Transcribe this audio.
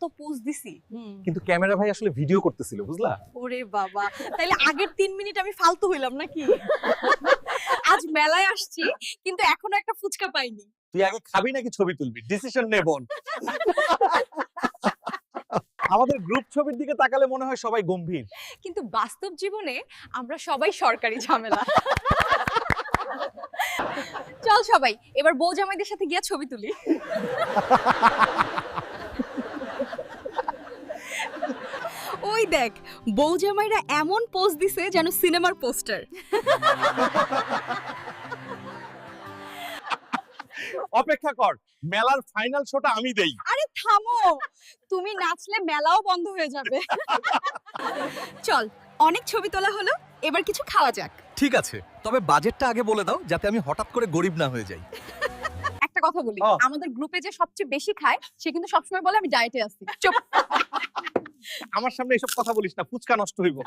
এত পোজ দিছি। কিন্তু ক্যামেরা ভাই আসলে ভিডিও করতেছিল বুঝলা? ওরে বাবা। তাইলে আগের তিন মিনিট আমি ফালতু হইলাম নাকি? আজ মেলায় আসছি কিন্তু এখনও একটা ফুচকা পাইনি। তুই আগে খাবি নাকি ছবি তুলবি? ডিসিশন নে বোন। আমাদের গ্রুপ ছবির দিকে তাকালে মনে হয় সবাই গম্ভীর। কিন্তু বাস্তব জীবনে আমরা সবাই সরকারি ঝামেলা। চল সবাই এবার বউ জামাইদের সাথে গিয়ে ছবি তুলি। ওই দেখ বউ জামাইরা এমন পোজ দিছে যেন সিনেমার পোস্টার অপেক্ষা কর মেলার ফাইনাল শোটা আমি দেই। আরে থামো তুমি নাচলে মেলাও বন্ধ হয়ে যাবে। চল অনেক ছবি তোলা হলো এবার কিছু খাওয়া যাক। ঠিক আছে তবে বাজেটটা আগে বলে দাও যাতে আমি হঠাৎ করে গরিব না হয়ে যাই। একটা কথা বলি। আমাদের গ্রুপে যে সবচেয়ে বেশি খায় সে কিন্তু সবসময় বলে আমি ডায়েটে আছি। চুপ। আমার সামনে এসব কথা বলিস না ফুচকা নষ্ট হইব।